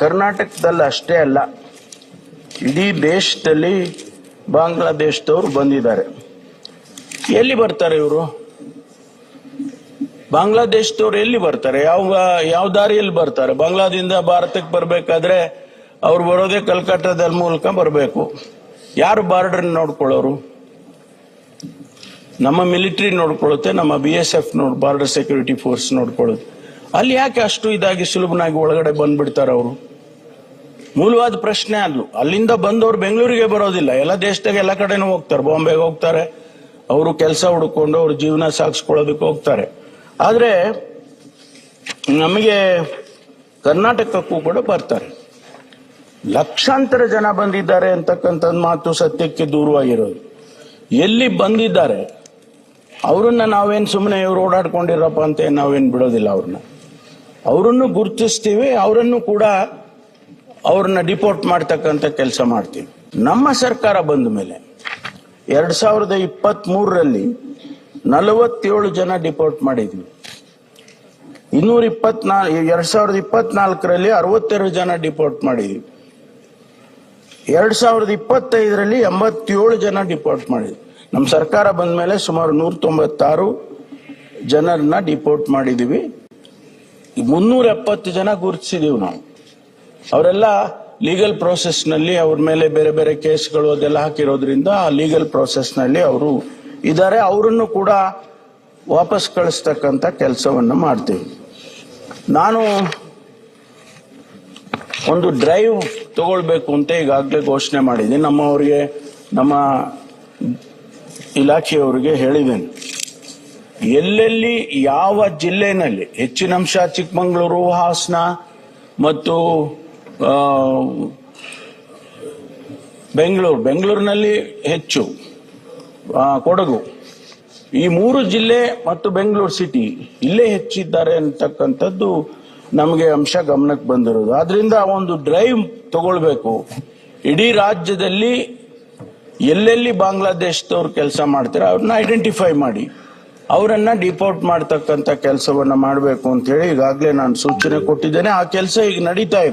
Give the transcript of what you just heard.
ಕರ್ನಾಟಕದಲ್ಲಿ ಅಷ್ಟೇ ಅಲ್ಲ, ಇಡೀ ದೇಶದಲ್ಲಿ ಬಾಂಗ್ಲಾದೇಶದವರು ಬಂದಿದ್ದಾರೆ. ಎಲ್ಲಿ ಬರ್ತಾರೆ ಇವರು? ಬಾಂಗ್ಲಾದೇಶದವ್ರು ಎಲ್ಲಿ ಬರ್ತಾರೆ? ಯಾವ ಯಾವ ದಾರಿಯಲ್ಲಿ ಬರ್ತಾರೆ? ಬಾಂಗ್ಲಾದಿಂದ ಭಾರತಕ್ಕೆ ಬರಬೇಕಾದ್ರೆ ಅವ್ರು ಬರೋದೇ ಕಲ್ಕತ್ತಾದ ಮೂಲಕ ಬರಬೇಕು. ಯಾರು ಬಾರ್ಡರ್ ನೋಡ್ಕೊಳ್ಳೋರು? ನಮ್ಮ ಮಿಲಿಟರಿ ನೋಡ್ಕೊಳ್ಳುತ್ತೆ, ನಮ್ಮ ಬಿ ಎಸ್ ಎಫ್ ನೋಡ್, ಬಾರ್ಡರ್ ಸೆಕ್ಯೂರಿಟಿ ಫೋರ್ಸ್ ನೋಡ್ಕೊಳ್ಳುತ್ತೆ. ಅಲ್ಲಿ ಯಾಕೆ ಅಷ್ಟು ಇದಾಗಿ ಸುಲಭನಾಗಿ ಒಳಗಡೆ ಬಂದ್ಬಿಡ್ತಾರೆ ಅವರು? ಮೂಲವಾದ ಪ್ರಶ್ನೆ ಅಲ್ಲು ಅಲ್ಲಿಂದ ಬಂದವರು ಬೆಂಗಳೂರಿಗೆ ಬರೋದಿಲ್ಲ. ಎಲ್ಲ ದೇಶದಾಗ ಎಲ್ಲ ಕಡೆನೂ ಹೋಗ್ತಾರೆ. ಬಾಂಬೆಗೆ ಹೋಗ್ತಾರೆ. ಅವರು ಕೆಲಸ ಹುಡ್ಕೊಂಡು ಅವ್ರ ಜೀವನ ಸಾಗಿಸ್ಕೊಳ್ಳೋದಕ್ಕೆ ಹೋಗ್ತಾರೆ. ಆದರೆ ನಮಗೆ ಕರ್ನಾಟಕಕ್ಕೂ ಕೂಡ ಬರ್ತಾರೆ. ಲಕ್ಷಾಂತರ ಜನ ಬಂದಿದ್ದಾರೆ ಅಂತಕ್ಕಂಥ ಮಾತು ಸತ್ಯಕ್ಕೆ ದೂರವಾಗಿರೋದು. ಎಲ್ಲಿ ಬಂದಿದ್ದಾರೆ? ಅವರನ್ನ ನಾವೇನ್ ಸುಮ್ಮನೆ ಇವ್ರು ಓಡಾಡ್ಕೊಂಡಿರಪ್ಪ ಅಂತ ನಾವೇನ್ ಬಿಡೋದಿಲ್ಲ ಅವ್ರನ್ನ. ಅವರನ್ನು ಗುರುತಿಸ್ತೀವಿ, ಅವರನ್ನು ಕೂಡ ಅವ್ರನ್ನ ಡಿಪೋರ್ಟ್ ಮಾಡ್ತಕ್ಕಂಥ ಕೆಲಸ ಮಾಡ್ತೀವಿ. ನಮ್ಮ ಸರ್ಕಾರ ಬಂದ ಮೇಲೆ ಎರಡ್ ಸಾವಿರದ ಇಪ್ಪತ್ತ್ ಮೂರರಲ್ಲಿ ನಲವತ್ತೇಳು ಜನ ಡಿಪೋರ್ಟ್ ಮಾಡಿದ್ವಿ. ಇನ್ನೂರ ಇಪ್ಪತ್ನಾ, ಎರಡ್ ಸಾವಿರದ ಇಪ್ಪತ್ನಾಲ್ಕರಲ್ಲಿ ಅರವತ್ತೆರಡು ಜನ ಡಿಪೋರ್ಟ್ ಮಾಡಿದ್ವಿ. ಎರಡ್ ಸಾವಿರದ ಇಪ್ಪತ್ತೈದರಲ್ಲಿ ಎಂಬತ್ತೇಳು ಜನ ಡಿಪೋರ್ಟ್ ಮಾಡಿದ್ವಿ. ನಮ್ಮ ಸರ್ಕಾರ ಬಂದ ಮೇಲೆ ಸುಮಾರು ನೂರ ತೊಂಬತ್ತಾರು ಜನರನ್ನ ಡಿಪೋರ್ಟ್ ಮಾಡಿದೀವಿ. ಮುನ್ನೂರ ಎಪ್ಪತ್ತು ಜನ ಗುರುತಿಸಿದೀವಿ ನಾವು. ಅವರೆಲ್ಲ ಲೀಗಲ್ನಲ್ಲಿ ಅವ್ರ ಮೇಲೆ ಬೇರೆ ಬೇರೆ ಕೇಸ್ಗಳು ಅದೆಲ್ಲ ಹಾಕಿರೋದ್ರಿಂದ ಆ ಲೀಗಲ್ನಲ್ಲಿ ಅವರು ಇದ್ದಾರೆ ಅವರನ್ನು ಕೂಡ ವಾಪಸ್ ಕಳಿಸ್ತಕ್ಕಂಥ ಕೆಲಸವನ್ನು ಮಾಡ್ತೀವಿ. ನಾನು ಒಂದು ಡ್ರೈವ್ ತಗೊಳ್ಬೇಕು ಅಂತ ಈಗಾಗಲೇ ಘೋಷಣೆ ಮಾಡಿದ್ದೀನಿ. ನಮ್ಮವರಿಗೆ, ನಮ್ಮ ಇಲಾಖೆಯವರಿಗೆ ಹೇಳಿದ್ದೇನೆ. ಎಲ್ಲೆಲ್ಲಿ ಯಾವ ಜಿಲ್ಲೆನಲ್ಲಿ ಹೆಚ್ಚಿನ ಅಂಶ ಚಿಕ್ಕಮಗಳೂರು, ಹಾಸನ ಮತ್ತು ಬೆಂಗಳೂರು, ಬೆಂಗಳೂರಿನಲ್ಲಿ ಹೆಚ್ಚು ಕೊಡಗು. ಈ ಮೂರು ಜಿಲ್ಲೆ ಮತ್ತು ಬೆಂಗಳೂರು ಸಿಟಿ ಇಲ್ಲೇ ಹೆಚ್ಚಿದ್ದಾರೆ ಅಂತಕ್ಕಂಥದ್ದು ನಮಗೆ ಅಂಶ ಗಮನಕ್ಕೆ ಬಂದಿರೋದು. ಆದ್ರಿಂದ ಒಂದು ಡ್ರೈವ್ ತಗೊಳ್ಬೇಕು. ಇಡೀ ರಾಜ್ಯದಲ್ಲಿ ಎಲ್ಲೆಲ್ಲಿ ಬಾಂಗ್ಲಾದೇಶದವ್ರು ಕೆಲಸ ಮಾಡ್ತಾರೆ ಅವ್ರನ್ನ ಐಡೆಂಟಿಫೈ ಮಾಡಿ. ಅವರನ್ನ ಡಿಪೋರ್ಟ್ ಮಾಡ್ತಕ್ಕಂಥ ಕೆಲಸವನ್ನ ಮಾಡಬೇಕು ಅಂತ ಹೇಳಿ ಈಗಾಗಲೇ ನಾನು ಸೂಚನೆ ಕೊಟ್ಟಿದ್ದೇನೆ. ಆ ಕೆಲಸ ಈಗ ನಡೀತಾ